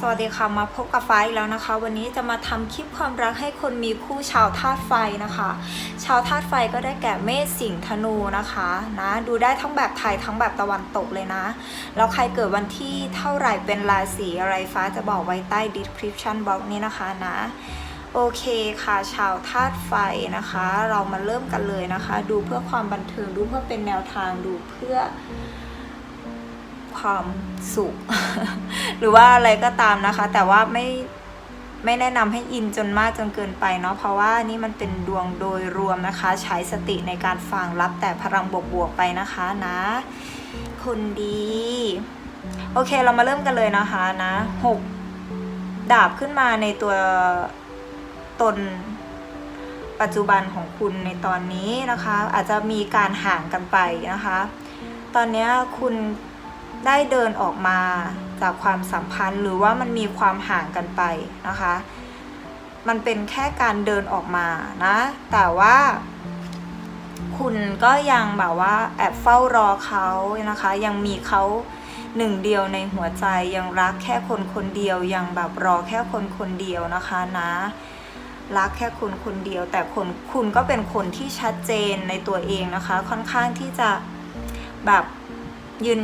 สวัสดีค่ะมาพบกับฟ้าอีกแล้วนะคะ วันนี้จะมาทำคลิปความรักให้คนมีคู่ชาวธาตุไฟนะคะ ชาวธาตุไฟก็ได้แก่เมษสิงห์ธนูนะคะนะดูได้ทั้งแบบไทยทั้งแบบตะวันตกเลยนะ แล้วใครเกิดวันที่เท่าไหร่เป็นราศีอะไรฟ้าจะบอกไว้ใต้ description box นี้นะคะนะโอเคค่ะชาวธาตุไฟนะคะ เรามาเริ่มกันเลยนะคะ ดูเพื่อความบันเทิงดูเพื่อเป็นแนวทางดูเพื่อ ความสุข หรือว่าอะไรก็ตามนะคะ แต่ว่าไม่ไม่แนะนำให้อินจนมากจนเกินไปเนาะเพราะว่านี่มันเป็นดวงโดยรวมนะคะ ใช้สติในการฟังรับแต่พลังบวกๆไปนะคะนะ คนดี โอเคเรามาเริ่มกันเลยนะคะนะหกดาบขึ้นมาในตัวตนปัจจุบันของคุณในตอนนี้นะคะ อาจจะมีการห่างกันไปนะคะ ตอนนี้คุณ ได้เดินออกมาจากความสัมพันธ์หรือว่ามันมีความห่างกันไปนะคะ มันเป็นแค่การเดินออกมานะ แต่ว่าคุณก็ยังแบบว่าแอบเฝ้ารอเขานะคะ ยังมีเขาหนึ่งเดียวในหัวใจยังรักแค่คนคนเดียวยังแบบรอแค่คนคนเดียวนะคะนะ รักแค่คุณคนเดียว แต่คนคุณก็เป็นคนที่ชัดเจนในตัวเองนะคะ ค่อนข้างที่จะแบบยืน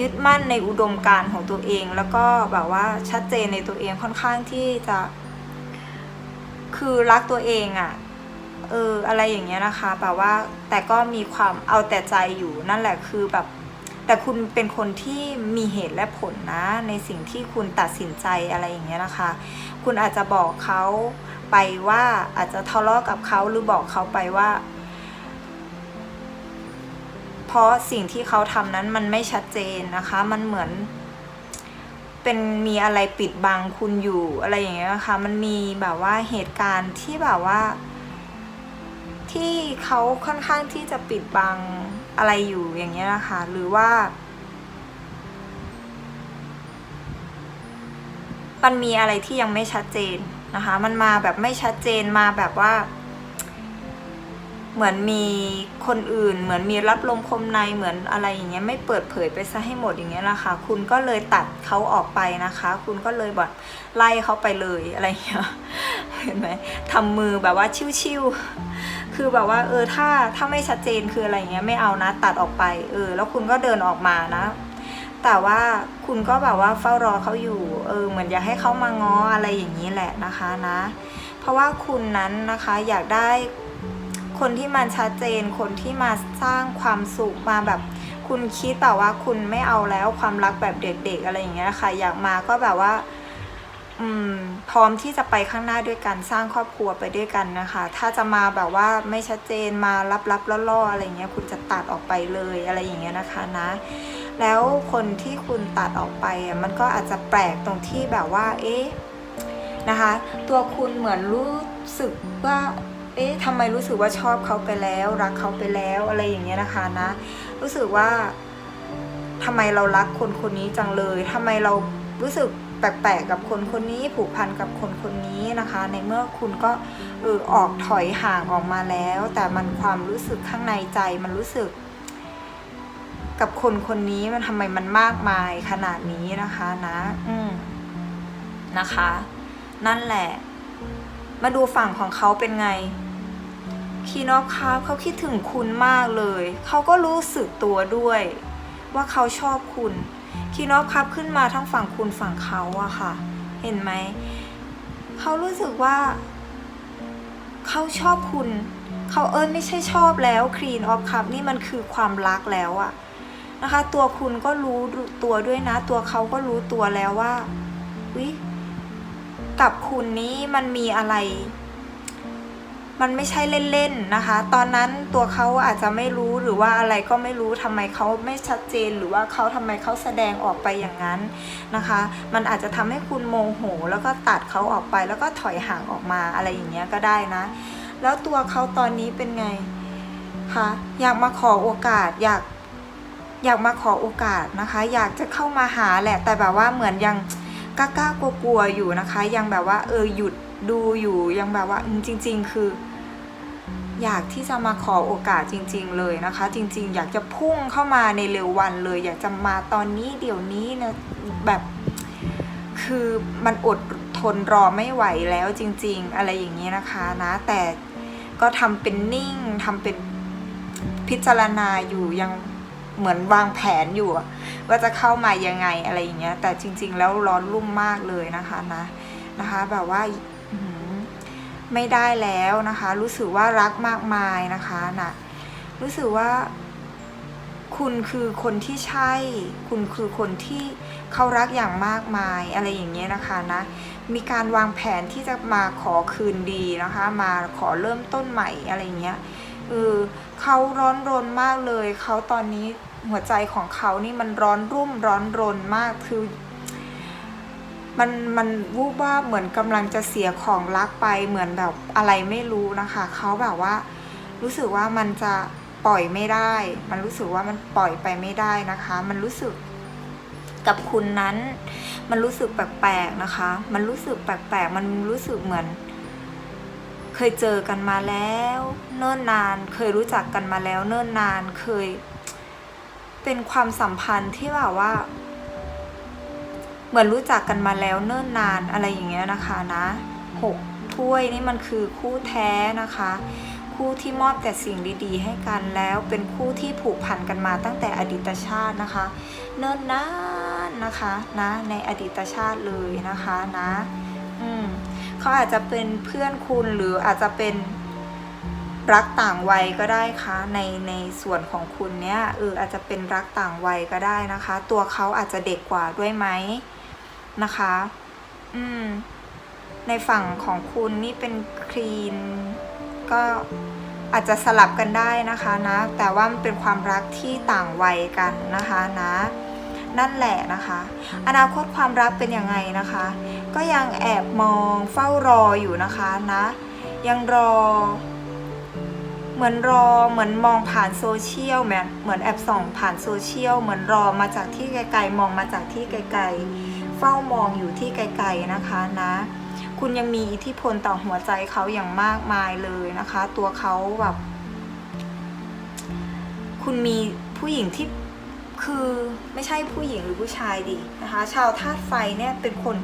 ยึดมั่นในอุดมการณ์ของตัวเอง แล้วก็แบบว่าชัดเจนในตัวเองค่อนข้างที่จะ คือรักตัวเองอะ่ะเอออะไรอย่างเงี้ยนะคะแบบว่าแต่ก็มีความเอาแต่ใจอยู่นั่นแหละคือแบบ แต่คุณเป็นคนที่มีเหตุและผลนะ ในสิ่งที่คุณตัดสินใจอะไรอย่างเงี้ยนะคะ คุณอาจจะบอกเขาไปว่าอาจจะทะเลาะกับเขาหรือบอกเขาไปว่า เพราะสิ่งที่เขาทำนั้นมันไม่ชัดเจนนะคะ มันเหมือน เป็นมีอะไรปิดบังคุณอยู่อะไรอย่างเงี้ยนะคะมันมีแบบว่าเหตุการณ์ที่แบบว่า ที่เขาค่อนข้างที่จะปิดบังอะไรอยู่อย่างเงี้ยนะคะ หรือว่ามันมีอะไรที่ยังไม่ชัดเจนนะคะ มันมาแบบไม่ชัดเจนมาแบบว่า เหมือนมีคนอื่น เหมือนมีรับลมคมในเหมือนอะไรอย่างเงี้ยไม่เปิดเผยไปซะให้หมดอย่างเงี้ยนะคะ คุณก็เลยตัดเขาออกไปนะคะ คุณก็เลยแบบไล่เขาไปเลยอะไรอย่างเงี้ยเห็นไหมทำมือแบบว่าชิวๆคือแบบว่าเออถ้าถ้าไม่ชัดเจนคืออะไรเงี้ยไม่เอานะตัดออกไปเออแล้วคุณก็เดินออกมานะแต่ว่าคุณก็แบบว่าเฝ้ารอเขาอยู่ เออ เหมือนอยากให้เขามาง้ออะไรอย่างนี้แหละนะคะนะ เพราะว่าคุณนั้นนะคะอยากได้ คนที่มันชัดเจน คนที่มาสร้างความสุขมาแบบ คุณคิดแบบว่าคุณไม่เอาแล้วความรักแบบเด็กๆอะไรอย่างเงี้ยค่ะ อยากมาก็แบบว่าอืมพร้อมที่จะไปข้างหน้าด้วยกันสร้างครอบครัวไปด้วยกันนะคะ ถ้าจะมาแบบว่าไม่ชัดเจนมารับๆล่อๆอะไรเงี้ยคุณจะตัดออกไปเลยอะไรอย่างเงี้ยนะคะนะ แล้วคนที่คุณตัดออกไปอะมันก็อาจจะแปลกตรงที่แบบว่า เอ๊ะนะคะ ตัวคุณเหมือนรู้สึกว่า เอ๊ะทำไมรู้สึกว่าชอบเขาไปแล้ว รักเขาไปแล้วอะไรอย่างเงี้ยนะคะนะ รู้สึกว่าทำไมเรารักคนคนนี้จังเลยทำไมเรารู้สึกแปลกๆกับคนคนนี้ ผูกพันกับคนคนนี้นะคะ ในเมื่อคุณก็เออออกถอยห่างออกมาแล้ว แต่มันความรู้สึกข้างในใจมันรู้สึก กับคนคนนี้มันทำไมมันมากมายขนาดนี้นะคะนะ อืมนะคะ นั่นแหละ มาดูฝั่งของเขาเป็นไง คีนอฟครับเขาคิดถึงคุณมากเลย เขาก็รู้สึกตัวด้วย ว่าเขาชอบคุณคีนอฟครับขึ้นมาทั้งฝั่งคุณฝั่งเขาอะค่ะ เห็นไหม เขารู้สึกว่า เขาชอบคุณ เขาเอิญไม่ใช่ชอบแล้วครีนออฟคัพนี่มันคือความรักแล้วอะนะคะ ตัวคุณก็รู้ตัวด้วยนะ ตัวเขาก็รู้ตัวแล้วว่าวิกับคุณนี้มันมีอะไร มันไม่ใช่เล่นๆนะคะ ตอนนั้นตัวเขาอาจจะไม่รู้หรือว่าอะไรก็ไม่รู้ทำไมเขาไม่ชัดเจน หรือว่าเขาทำไมเขาแสดงออกไปอย่างนั้นนะคะ มันอาจจะทำให้คุณโมโห แล้วก็ตัดเขาออกไปแล้วก็ถอยห่างออกมาอะไรอย่างเงี้ยก็ได้นะ แล้วตัวเขาตอนนี้เป็นไงคะอยากมาขอโอกาสอยากอยากมาขอโอกาสนะคะ อยากจะเข้ามาหาแหละ แต่แบบว่าเหมือนยังกล้ากลัวๆอยู่นะคะ ยังแบบว่าเออหยุดดูอยู่ยังแบบว่าจริง ๆ คือ อยากที่จะมาขอโอกาสจริง ๆ เลยนะคะ จริง ๆ อยากจะพุ่งเข้ามาในเร็ววันเลย อยากจะมาตอนนี้เดี๋ยวนี้นะแบบคือมันอดทนรอไม่ไหวแล้วจริง ๆ อะไรอย่างนี้นะคะนะ แต่ก็ทำเป็นนิ่งทำเป็นพิจารณาอยู่ยังเหมือนวางแผนอยู่ ว่าจะเข้ามายังไงอะไรอย่างเงี้ย แต่จริง ๆ แล้วร้อนรุ่มมากเลยนะคะนะนะคะ แบบว่า ไม่ได้แล้วนะคะ รู้สึกว่ารักมากมายนะคะนะรู้สึกว่า คุณคือคนที่ใช่ คุณคือคนที่เขารักอย่างมากมายอะไรอย่างเงี้ยนะคะนะมีการวางแผนที่จะมาขอคืนดีนะคะ มาขอเริ่มต้นใหม่อะไรเงี้ยเออเขาร้อนรนมากเลยเขาตอนนี้หัวใจของเขานี่มันร้อนรุ่มร้อนรนมากคือ มันมันวูบว่าเหมือนกำลังจะเสียของรักไปเหมือนแบบอะไรไม่รู้นะคะเขาแบบว่า รู้สึกว่ามันจะปล่อยไม่ได้ มันรู้สึกว่ามันปล่อยไปไม่ได้นะคะ มันรู้สึกกับคุณนั้น มันรู้สึกแปลกๆนะคะ มันรู้สึกแปลกๆ มันรู้สึกเหมือน เคยเจอกันมาแล้ว เนิ่นนาน เคยรู้จักกันมาแล้ว เนิ่นนาน เคย เป็นความสัมพันธ์ที่แบบว่า เหมือนรู้จักกันมาแล้วเนิ่นนานอะไรอย่างเงี้ยนะคะนะหกถ้วยนี่มันคือคู่แท้นะคะ คู่ที่มอบแต่สิ่งดีๆ ให้กันแล้วเป็นคู่ที่ผูกพันกันมาตั้งแต่อดีตชาตินะคะ เนิ่นนานนะคะนะในอดีตชาติเลยนะคะนะอืมเขาอาจจะเป็นเพื่อนคุณหรืออาจจะเป็นรักต่างวัยก็ได้ค่ะในในส่วนของคุณเนี้ยเอออาจจะเป็นรักต่างวัยก็ได้นะคะ ตัวเขาอาจจะเด็กกว่าด้วยไหม นะคะ อืม ในฝั่งของคุณนี่เป็นคลีน ก็อาจจะสลับกันได้นะคะนะ แต่ว่ามันเป็นความรักที่ต่างวัยกันนะคะนะ นั่นแหละนะคะ อนาคตความรักเป็นยังไงนะคะ ก็ยังแอบมองเฝ้ารออยู่นะคะนะ ยังรอ เหมือนรอเหมือนมองผ่านโซเชียลเหมือนเหมือนแอบส่องผ่านโซเชียลเหมือนรอมาจากที่ไกลๆ มองมาจากที่ไกลๆ ฝ้ามองอยู่ที่ไกลๆนะคะนะ คุณยังมีอิทธิพลต่อหัวใจเขาอย่างมากมายเลยนะคะ ตัวเขาแบบ คุณมีผู้หญิงที่คือไม่ใช่ผู้หญิงหรือผู้ชายดินะคะ ชาวธาตุไฟเนี่ยเป็นคน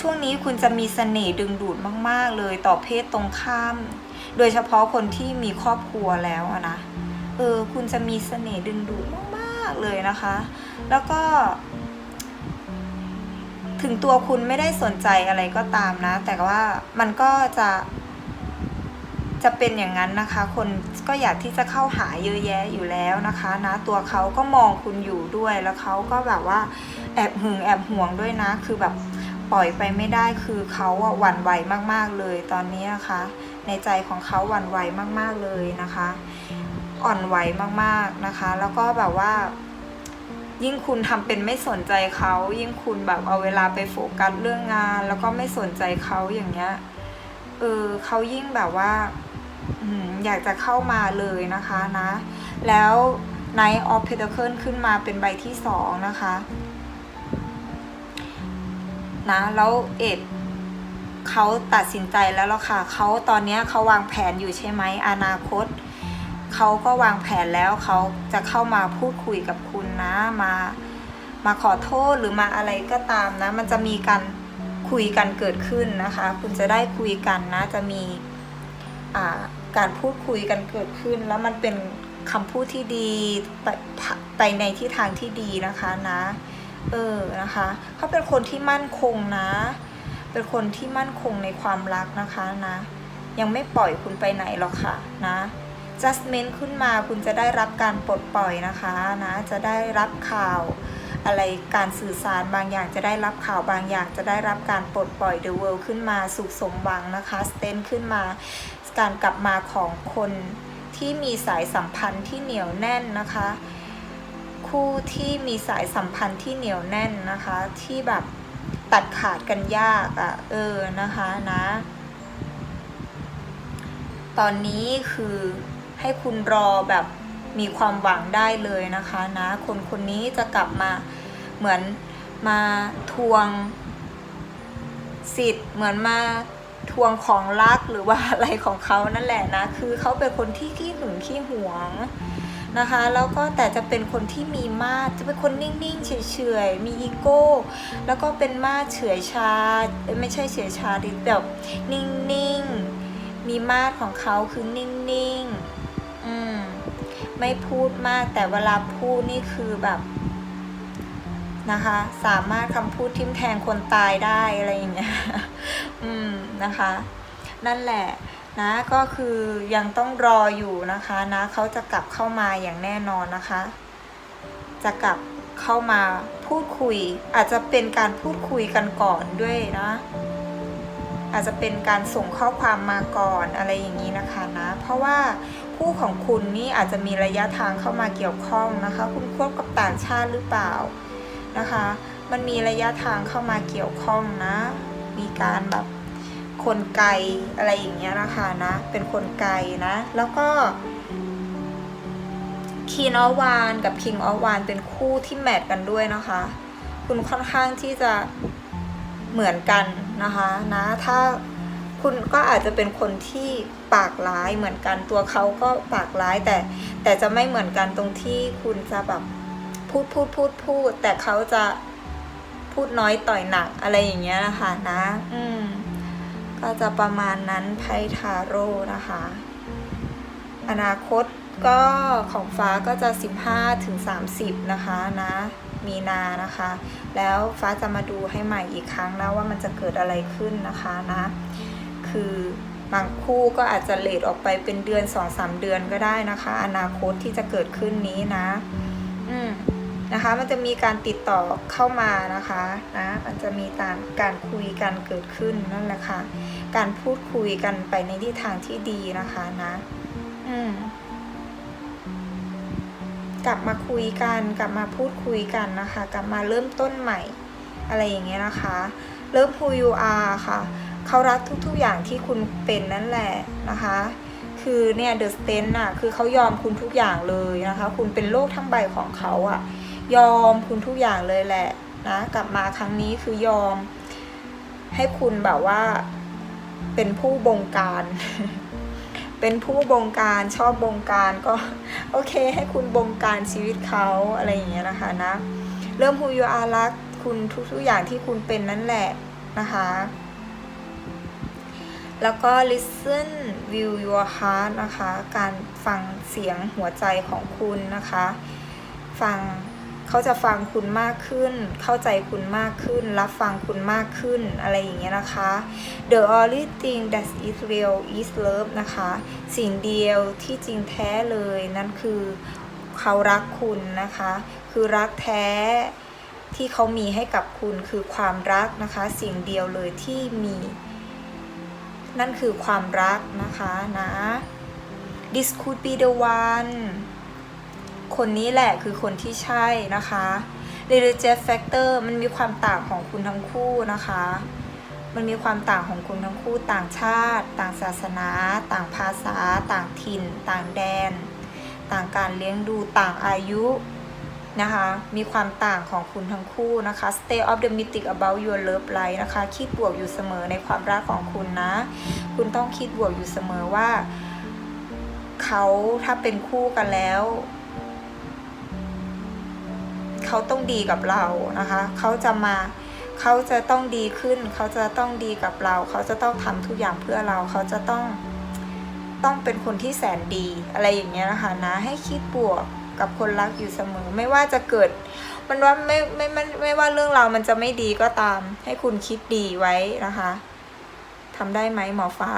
ช่วงนี้คุณจะมีเสน่ห์ดึงดูดมาก ๆ เลยต่อเพศตรงข้าม โดยเฉพาะคนที่มีครอบครัวแล้วนะเออคุณจะมีเสน่ห์ดึงดูดมาก ๆ เลยนะคะ แล้วก็ ถึงตัวคุณไม่ได้สนใจอะไรก็ตามนะ แต่ว่ามันก็จะจะเป็นอย่างนั้นนะคะ คนก็อยากที่จะเข้าหาเยอะแยะอยู่แล้วนะคะนะ ตัวเขาก็มองคุณอยู่ด้วยแล้วเขาก็แบบว่าแอบหึงแอบห่วงด้วยนะ คือแบบปล่อยไปไม่ได้คือเขาอะหวั่นไหวมากๆเลยตอนนี้นะคะ ในใจของเขาหวั่นไหวมากๆเลยนะคะ อ่อนไหวมากๆนะคะ แล้วก็แบบว่า ยิ่งคุณทำเป็นไม่สนใจเขา ยิ่งคุณแบบเอาเวลาไปโฟกัสเรื่องงาน แล้วก็ไม่สนใจเขาอย่างเงี้ยเออเขายิ่งแบบว่าอยากจะเข้ามาเลยนะคะนะ แล้ว Knight of Pentacle ขึ้นมาเป็นใบที่สองนะคะนะแล้วเอ็ดเขาตัดสินใจแล้วล่ะค่ะเขาตอนนี้เขาวางแผนอยู่ใช่ไหมอนาคตเขาก็วางแผนแล้วเขาจะเข้ามาพูดคุยกับคุณนะมามาขอโทษหรือมาอะไรก็ตามนะ มันจะมีการคุยกันเกิดขึ้นนะคะ คุณจะได้คุยกันนะ จะมีการพูดคุยกันเกิดขึ้น แล้วมันเป็นคำพูดที่ดีไปไปในทิศทางที่ดีนะคะนะเออนะคะเขาเป็นคนที่มั่นคงนะ เป็นคนที่มั่นคงในความรักนะคะนะ ยังไม่ปล่อยคุณไปไหนหรอกค่ะนะ justment ขึ้นมาคุณจะได้รับการปลดปล่อยนะคะนะจะได้รับข่าวอะไรการสื่อสารบางอย่างจะได้รับข่าวบางอย่างจะได้รับการปลดปล่อย the world ขึ้นมาสุขสมหวังนะคะ stand ขึ้นมาการกลับมาของคนที่มีสายสัมพันธ์ที่เหนียวแน่นนะคะ คู่ที่มีสายสัมพันธ์ที่เหนียวแน่นนะคะ ที่แบบตัดขาดกันยากอะ่ะเออนะคะนะ ตอนนี้คือ ให้คุณรอแบบมีความหวังได้เลยนะคะนะคนคนนี้จะกลับมาเหมือนมาทวงสิทธิ์เหมือนมาทวงของรักหรือว่าอะไรของเขานั่นแหละนะ คือเขาเป็นคนที่ขี้หึงขี้หวงนะคะ แล้วก็แต่จะเป็นคนที่มีมาดจะเป็นคนนิ่งๆเฉยๆมีอีโก้ แล้วก็เป็นมาดเฉื่อยชาไม่ใช่เฉื่อยชาดิแบบนิ่งๆ มีมาดของเขาคือนิ่งๆ อืม ไม่พูดมากแต่เวลาพูดนี่คือแบบนะคะ สามารถคำพูดทิมแทงคนตายได้อะไรอย่างเงี้ย อืมนะคะ นั่นแหละนะก็คือยังต้องรออยู่นะคะนะเขาจะกลับเข้ามาอย่างแน่นอนนะคะ จะกลับเข้ามาพูดคุย อาจจะเป็นการพูดคุยกันก่อนด้วยนะ อาจจะเป็นการส่งข้อความมาก่อนอะไรอย่างนี้นะคะนะ เพราะว่า คู่ของคุณนี่อาจจะมีระยะทางเข้ามาเกี่ยวข้องนะคะ คุณควบกับต่างชาติหรือเปล่านะคะ มันมีระยะทางเข้ามาเกี่ยวข้องนะ มีการแบบคนไกลอะไรอย่างเงี้ยนะคะนะ เป็นคนไกลนะ แล้วก็คีนอวานกับคิงอวานเป็นคู่ที่แมทกันด้วยนะคะ คุณค่อนข้างที่จะเหมือนกันนะคะนะ ถ้า คุณก็อาจจะเป็นคนที่ปากร้ายเหมือนกันตัวเขาก็ปากร้ายแต่ แต่จะไม่เหมือนกันตรงที่คุณจะแบบพูดพูดพูดพูด แต่เขาจะพูดน้อยต่อยหนักอะไรอย่างเงี้ยนะคะนะ อืม ก็จะประมาณนั้นไพ่ทาโร่นะคะ อนาคตก็ของฟ้าก็จะ 15ถึง30 นะคะนะมีนานะคะ แล้วฟ้าจะมาดูให้ใหม่อีกครั้งนะว่ามันจะเกิดอะไรขึ้นนะคะนะ คือบางคู่ก็อาจจะเลทออกไปเป็นเดือน2-3เดือนก็ได้นะคะ อนาคตที่จะเกิดขึ้นนี้นะ อืมนะคะมันจะมีการติดต่อเข้ามานะคะนะมันจะมีการการคุยกันเกิดขึ้นนั่นแหละค่ะ การพูดคุยกันไปในทิศทางที่ดีนะคะนะอืมกลับมาคุยกันกลับมาพูดคุยกันนะคะ กลับมาเริ่มต้นใหม่ อะไรอย่างเงี้ยนะคะ เริ่ม who you are ค่ะ เขารักทุกๆอย่างที่คุณเป็นนั่นแหละนะคะ คือเนี่ย the stand น่ะคือเขายอมคุณทุกอย่างเลยนะคะ คุณเป็นโลกทั้งใบของเขาอะยอมคุณทุกอย่างเลยแหละนะกลับมาครั้งนี้คือยอม ให้คุณแบบว่า เป็นผู้บงการ เป็นผู้บงการชอบบงการก็ โอเค ให้คุณบงการชีวิตเขาอะไรอย่างเงี้ยนะคะนะ เริ่ม who you are รักคุณทุกๆอย่างที่คุณเป็นนั่นแหละนะคะ แล้วก็ listen view your heart นะคะ การฟังเสียงหัวใจของคุณนะคะ ฟังเขาจะฟังคุณมากขึ้น เข้าใจคุณมากขึ้น รับฟังคุณมากขึ้น อะไรอย่างเงี้ยนะคะ the only thing that is real is love นะคะ สิ่งเดียวที่จริงแท้เลยนั่นคือเขารักคุณนะคะ คือรักแท้ที่เขามีให้กับคุณคือความรักนะคะ สิ่งเดียวเลยที่มี นั่นคือความรักนะคะนะ this could be the one คนนี้แหละคือคนที่ใช่นะคะ r e l i g i o u s factor มันมีความต่างของคุณทั้งคู่นะคะ มันมีความต่างของคุณทั้งคู่ ต่างชาติ ต่างศาสนา ต่างภาษา ต่างถิ่น ต่างแดน ต่างการเลี้ยงดู ต่างอายุ นะคะ มีความต่างของคุณทั้งคู่นะคะ stay optimistic about your love life นะคะ คิดบวกอยู่เสมอในความรักของคุณนะ คุณต้องคิดบวกอยู่เสมอว่า เขาถ้าเป็นคู่กันแล้ว เขาต้องดีกับเรานะคะ เขาจะมาเขาจะต้องดีขึ้น เขาจะต้องดีกับเรา เขาจะต้องทำทุกอย่างเพื่อเรา เขาจะต้องต้องเป็นคนที่แสนดีอะไรอย่างเงี้ยนะคะนะ ให้คิดบวก กับคนรักอยู่เสมอ ไม่ว่าจะเกิด มันว่าไม่ไม่ไม่ไม่ว่าเรื่องราวมันจะไม่ดีก็ตาม ให้คุณคิดดีไว้นะคะทำได้ไหมหมอฟ้า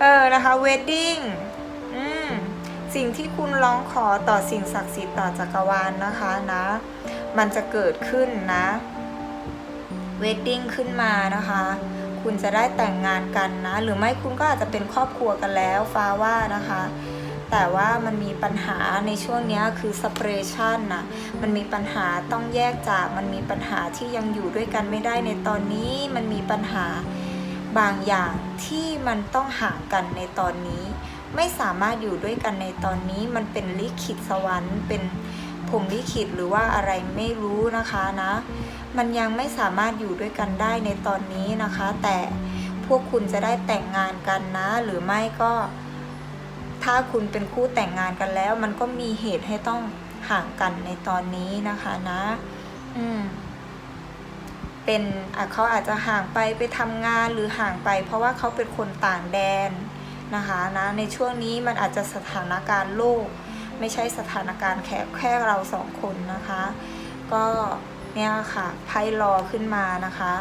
เออนะคะ wedding อืมสิ่งที่คุณร้องขอต่อสิ่งศักดิ์สิทธิ์ต่อจักรวาลนะคะนะ มันจะเกิดขึ้นนะ wedding ขึ้นมานะคะ คุณจะได้แต่งงานกันนะ หรือไม่คุณก็อาจจะเป็นครอบครัวกันแล้วฟ้าว่านะคะ แต่ว่ามันมีปัญหาในช่วงนี้คือ separation นะมันมีปัญหาต้องแยกจาก มันมีปัญหาที่ยังอยู่ด้วยกันไม่ได้ในตอนนี้ มันมีปัญหาบางอย่างที่มันต้องห่างกันในตอนนี้ ไม่สามารถอยู่ด้วยกันในตอนนี้ มันเป็นลิขิตสวรรค์ เป็นผมลิขิตหรือว่าอะไรไม่รู้นะคะนะ มันยังไม่สามารถอยู่ด้วยกันได้ในตอนนี้นะคะ แต่พวกคุณจะได้แต่งงานกันนะ หรือไม่ก็ ถ้าคุณเป็นคู่แต่งงานกันแล้ว มันก็มีเหตุให้ต้องห่างกันในตอนนี้นะคะนะ อืม เป็นเขาอาจจะห่างไปไปทำงานหรือห่างไป เพราะว่าเขาเป็นคนต่างแดนนะคะนะในช่วงนี้มันอาจจะสถานการณ์โลก ไม่ใช่สถานการณ์แค่แค่เราสองคนนะคะ ก็เนี่ยค่ะไพ่รอขึ้นมานะคะ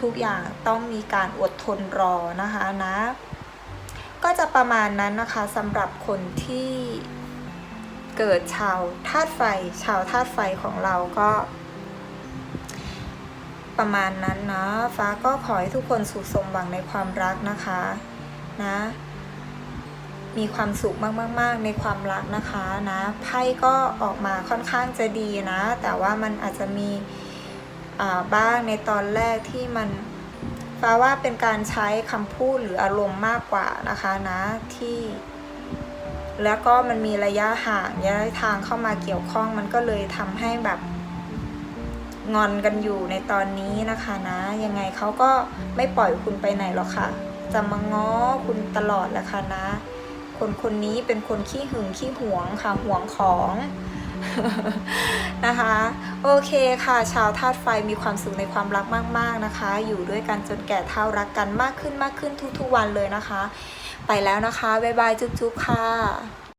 ทุกอย่างต้องมีการอดทนรอนะคะนะ ก็จะประมาณนั้นนะคะสำหรับคนที่เกิดชาวธาตุไฟ ชาวธาตุไฟของเราก็ ประมาณนั้นเนาะฟ้าก็ขอให้ทุกคนสุขสมหวังในความรักนะคะนะมีความสุขมากๆ ๆ ในความรักนะคะนะไพ่ก็ออกมาค่อนข้างจะดีนะ แต่ว่ามันอาจจะมีอ่าบ้างในตอนแรกที่มัน ฟ้าว่าเป็นการใช้คำพูดหรืออารมณ์มากกว่านะคะนะที่ แล้วก็มันมีระยะห่างระยะทางเข้ามาเกี่ยวข้อง มันก็เลยทำให้แบบงอนกันอยู่ในตอนนี้นะคะนะ ยังไงเขาก็ไม่ปล่อยคุณไปไหนหรอกค่ะ จะมาง้อคุณตลอดแหละค่ะนะ คนคนนี้เป็นคนขี้หึงขี้หวงค่ะหวงของ นะคะ โอเคค่ะ ชาวธาตุไฟมีความสุขในความรักมาก ๆนะคะ อยู่ด้วยกันจนแก่เท่ารักกันมากขึ้นมากขึ้นทุกๆวันเลยนะคะ ไปแล้วนะคะ บ๊ายบายจุ๊บๆค่ะ